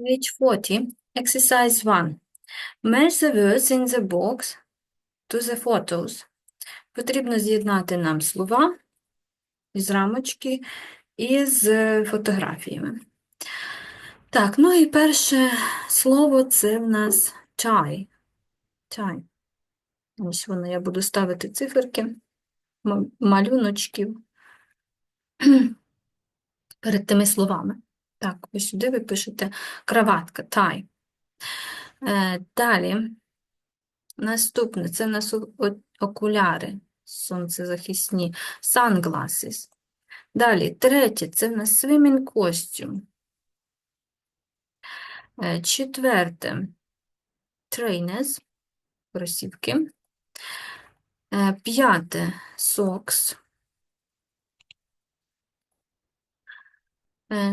Page 40, exercise 1. Match the words in the box to the photos. Потрібно з'єднати нам слова із рамочки із е, фотографіями. Так, ну і перше слово це в нас чай. Чай. Ось воно, я буду ставити циферки, малюночків перед тими словами. Так, ось сюди ви пишете краватка, тай. Е, далі, наступне, це в нас окуляри сонцезахисні, sunglasses. Далі, третє, це в нас swimming costume. Е, Четверте, trainers, кросівки. Е, П'яте, socks.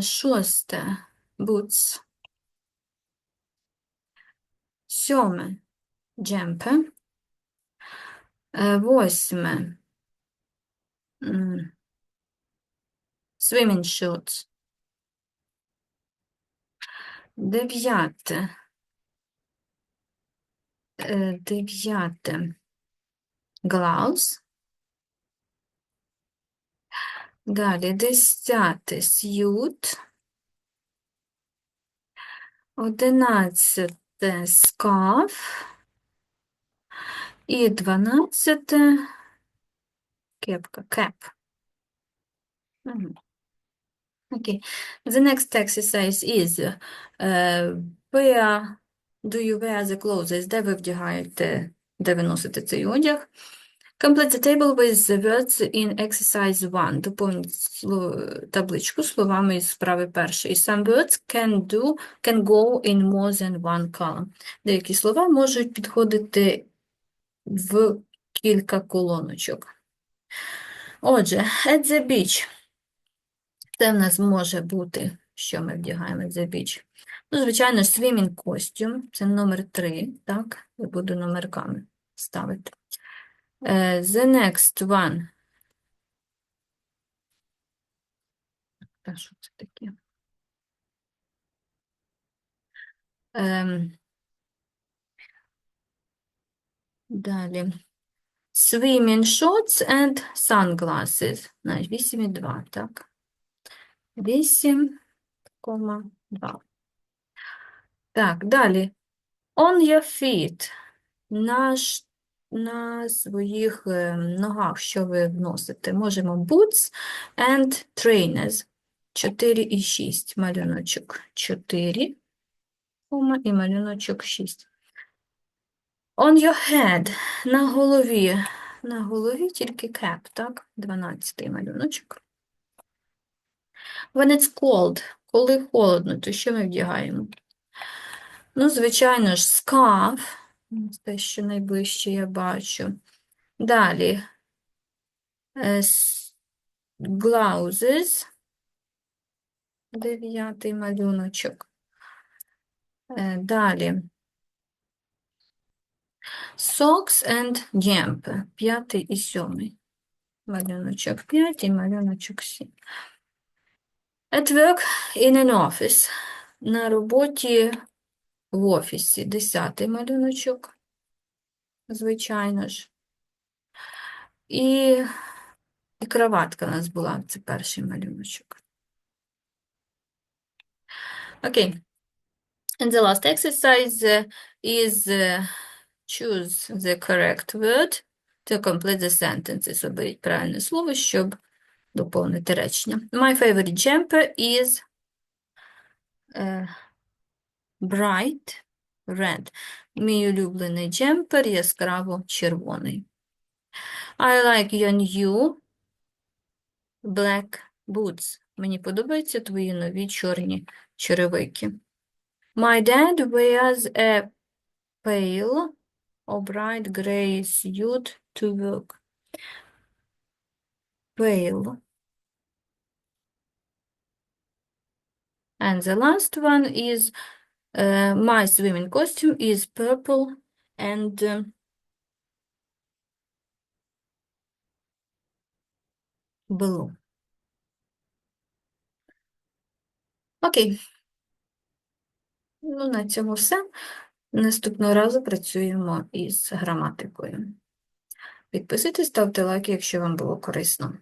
Шосте, boots. Сьоме, jumper. Е, Восьме, м, swimming shorts. Дев'яте, е, дев'яте, gloves. Далі, десяте, suit. Одинадцяте, scarf. І дванадцяте, кепка. Мгм. Окей. The next exercise is uh, where do you wear the clothes? Де ви вдягаєте, де ви носите цей одяг? Complete the table with the words in exercise 1. Доповніть табличку словами із справи першої. Some words can do, can go in more than one column. Деякі слова можуть підходити в кілька колоночок. Отже, at the beach. Це в нас може бути, що ми вдягаємо at the beach. Ну, звичайно, swimming costume, це номер 3, так? Я буду номерками ставити. Е, The next one. Та що це таке? Ем, Далі. Swimming shorts and sunglasses. Значить, 8,2, так? 8,2. Так, далі. On your feet. На, ш- на своїх е, ногах, що ви вносите? Можемо boots and trainers. 4 і 6 малюночок. 4, кома, і малюночок 6. On your head. На голові. На голові тільки cap, так? 12 малюночок. When it's cold. Коли холодно, то що ми вдягаємо? Ну, звичайно ж, scarf. Ось Те, що найближче я бачу. Далі. е. Дев'ятий малюночок. Е, Далі. Socks and jumper. П'ятий і сьомий. Малюночок 5 і малюночок 7. At work in an office. На роботі в офісі. Десятий малюночок. Звичайно ж. І, і краватка у нас була. Це перший малюночок. Окей. And the last exercise is choose the correct word to complete the sentences. Оберіть правильне слово, щоб доповнити речення. My favorite jumper is uh, bright red. Мій улюблений джемпер яскраво червоний. I like your new black boots. Мені подобаються твої нові чорні черевики. My dad wears a pale or bright gray suit to work. Pale. And the last one is uh, my swimming costume is purple and um, blue. Окей. Ну, на цьому все. Наступного разу працюємо із граматикою. Підписуйтесь, ставте лайки, якщо вам було корисно.